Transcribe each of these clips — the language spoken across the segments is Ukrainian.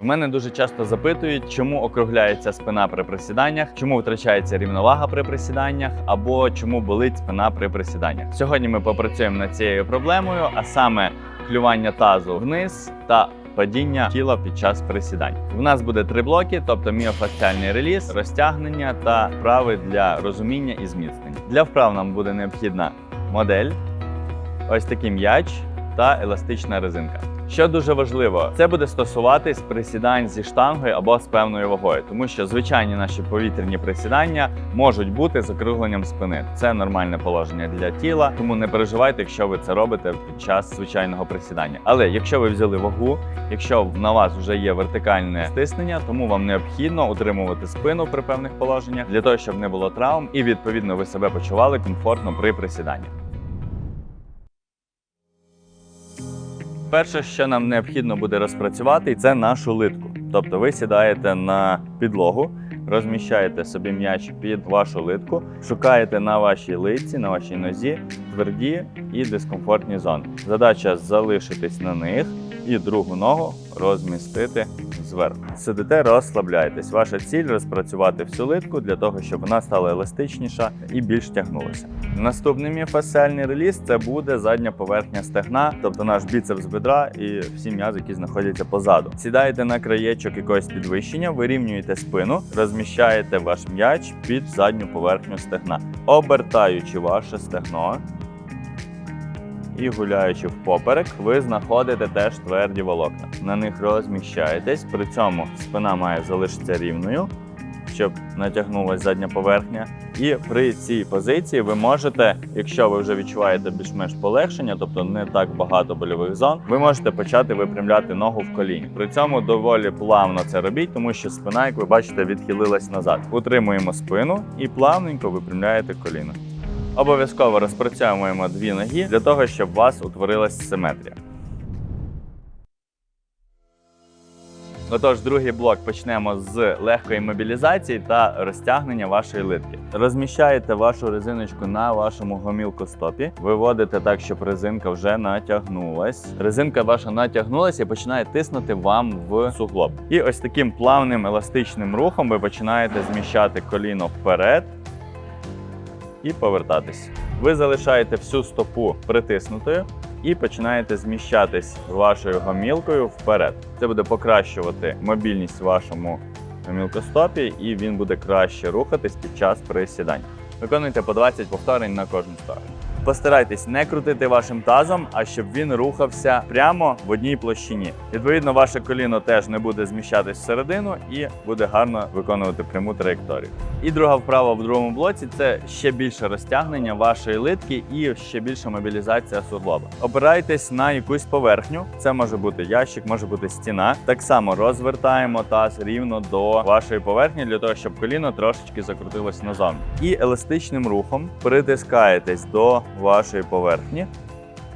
В мене дуже часто запитують, чому округляється спина при присіданнях, чому втрачається рівновага при присіданнях, або чому болить спина при присіданнях. Сьогодні ми попрацюємо над цією проблемою, а саме клювання тазу вниз та падіння тіла під час присідань. У нас буде три блоки, тобто міофасціальний реліз, розтягнення та вправи для розуміння і зміцнення. Для вправ нам буде необхідна модель, ось такий м'яч та еластична резинка. Що дуже важливо, це буде стосуватись присідань зі штангою або з певною вагою, тому що звичайні наші повітряні присідання можуть бути з округленням спини. Це нормальне положення для тіла, тому не переживайте, якщо ви це робите під час звичайного присідання. Але якщо ви взяли вагу, якщо на вас вже є вертикальне стиснення, тому вам необхідно утримувати спину при певних положеннях для того, щоб не було травм, і відповідно ви себе почували комфортно при присіданні. Перше, що нам необхідно буде розпрацювати, це нашу литку. Тобто ви сідаєте на підлогу, розміщаєте собі м'яч під вашу литку, шукаєте на вашій литці, на вашій нозі тверді і дискомфортні зони. Задача залишитись на них і другу ногу розмістити зверху. Сидите, розслабляєтесь. Ваша ціль розпрацювати всю литку для того, щоб вона стала еластичніша і більш тягнулася. Наступний міофасціальний реліз це буде задня поверхня стегна, тобто наш біцепс бедра і всі м'язи, які знаходяться позаду. Сідаєте на краєчок якогось підвищення, вирівнюєте спину, розміщаєте ваш м'яч під задню поверхню стегна, обертаючи ваше стегно. І гуляючи впоперек, ви знаходите теж тверді волокна. На них розміщаєтесь. При цьому спина має залишитися рівною, щоб натягнулася задня поверхня. І при цій позиції ви можете, якщо ви вже відчуваєте більш-менш полегшення, тобто не так багато больових зон, ви можете почати випрямляти ногу в коліні. При цьому доволі плавно це робіть, тому що спина, як ви бачите, відхилилась назад. Утримуємо спину і плавненько випрямляєте коліно. Обов'язково розпрацьовуємо дві ноги для того, щоб у вас утворилась симетрія. Отож, другий блок почнемо з легкої мобілізації та розтягнення вашої литки. Розміщаєте вашу резиночку на вашому гомілкостопі, виводите так, щоб резинка вже натягнулась. Резинка ваша натягнулася і починає тиснути вам в суглоб. І ось таким плавним еластичним рухом ви починаєте зміщати коліно вперед і повертатись. Ви залишаєте всю стопу притиснутою і починаєте зміщатись вашою гомілкою вперед. Це буде покращувати мобільність вашому гомілкостопі, і він буде краще рухатись під час присідань. Виконуйте по 20 повторень на кожну сторону. Постарайтесь не крутити вашим тазом, а щоб він рухався прямо в одній площині. Відповідно, ваше коліно теж не буде зміщатись всередину і буде гарно виконувати пряму траєкторію. І друга вправа в другому блоці це ще більше розтягнення вашої литки і ще більша мобілізація суглоба. Опирайтесь на якусь поверхню. Це може бути ящик, може бути стіна. Так само розвертаємо таз рівно до вашої поверхні для того, щоб коліно трошечки закрутилось назовні. І еластичним рухом притискаєтесь до вашої поверхні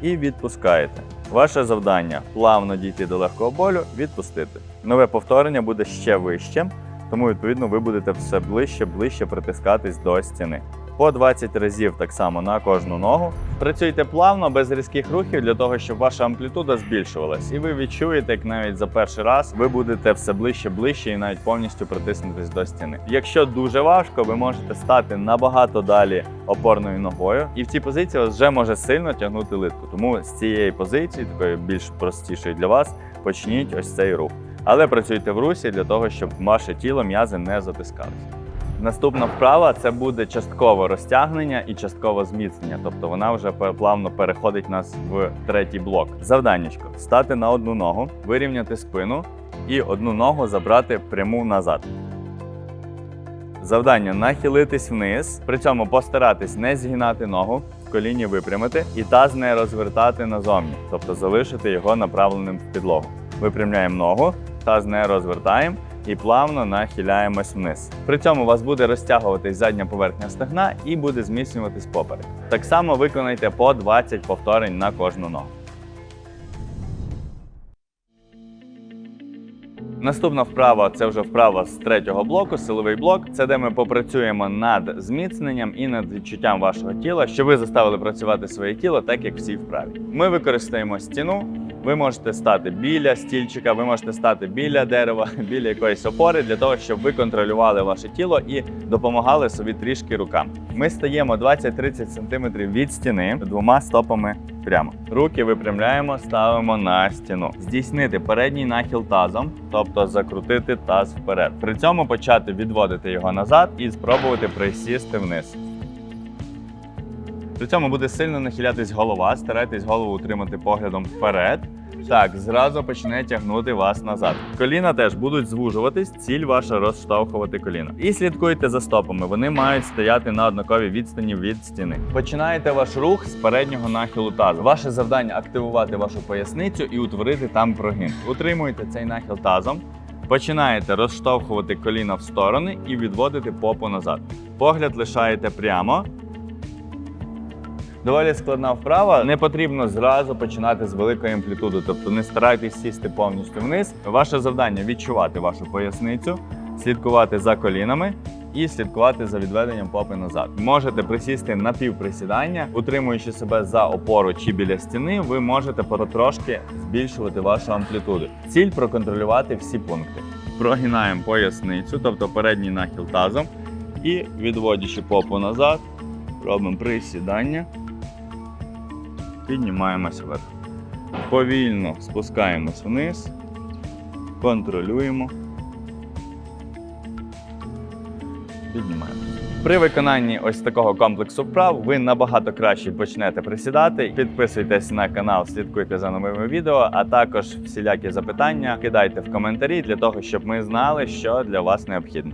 і відпускаєте. Ваше завдання плавно дійти до легкого болю, відпустити. Нове повторення буде ще вищим, тому відповідно ви будете все ближче, ближче притискатись до стіни. По 20 разів так само на кожну ногу. Працюйте плавно, без різких рухів для того, щоб ваша амплітуда збільшувалась. І ви відчуєте, як навіть за перший раз ви будете все ближче, ближче і навіть повністю притиснутись до стіни. Якщо дуже важко, ви можете стати набагато далі опорною ногою, і в цій позиції вас вже може сильно тягнути литку. Тому з цієї позиції, такої більш простішої для вас, почніть ось цей рух. Але працюйте в русі для того, щоб ваше тіло м'язи не затискалися. Наступна вправа це буде часткове розтягнення і часткове зміцнення, тобто вона вже плавно переходить нас в третій блок. Завданнячко стати на одну ногу, вирівняти спину і одну ногу забрати пряму назад. Завдання нахилитись вниз, при цьому постаратись не згинати ногу, коліні випрямити і таз не розвертати назовні, тобто залишити його направленим в підлогу. Випрямляємо ногу, таз не розвертаємо і плавно нахиляємось вниз. При цьому у вас буде розтягуватись задня поверхня стегна і буде зміцнюватись поперек. Так само виконайте по 20 повторень на кожну ногу. Наступна вправа це вже вправа з третього блоку, силовий блок. Це де ми попрацюємо над зміцненням і над відчуттям вашого тіла, щоб ви заставили працювати своє тіло так, як всі вправі. Ми використаємо стіну, Ви можете стати біля стільчика, ви можете стати біля дерева, біля якоїсь опори для того, щоб ви контролювали ваше тіло і допомагали собі трішки руками. Ми стаємо 20-30 см від стіни двома стопами прямо. Руки випрямляємо, ставимо на стіну. Здійснити передній нахил тазом, тобто закрутити таз вперед. При цьому почати відводити його назад і спробувати присісти вниз. При цьому буде сильно нахилятись голова, старайтесь голову утримати поглядом вперед. Так, зразу почне тягнути вас назад. Коліна теж будуть звужуватись, ціль ваша розштовхувати коліна. І слідкуйте за стопами. Вони мають стояти на однаковій відстані від стіни. Починаєте ваш рух з переднього нахилу тазу. Ваше завдання активувати вашу поясницю і утворити там прогин. Утримуйте цей нахил тазом. Починаєте розштовхувати коліна в сторони і відводити попу назад. Погляд лишаєте прямо. Доволі складна вправа. Не потрібно зразу починати з великої амплітуди, тобто не старайтесь сісти повністю вниз. Ваше завдання відчувати вашу поясницю, слідкувати за колінами і слідкувати за відведенням попи назад. Можете присісти на півприсідання, утримуючи себе за опору чи біля стіни, ви можете потрошки збільшувати вашу амплітуду. Ціль проконтролювати всі пункти. Прогинаємо поясницю, тобто передній нахил тазом, і відводячи попу назад, робимо присідання піднімаємося вверх. Повільно спускаємось вниз, контролюємо. Піднімаємо. При виконанні ось такого комплексу вправ ви набагато краще почнете присідати. Підписуйтесь на канал, слідкуйте за новими відео, а також всілякі запитання кидайте в коментарі для того, щоб ми знали, що для вас необхідно.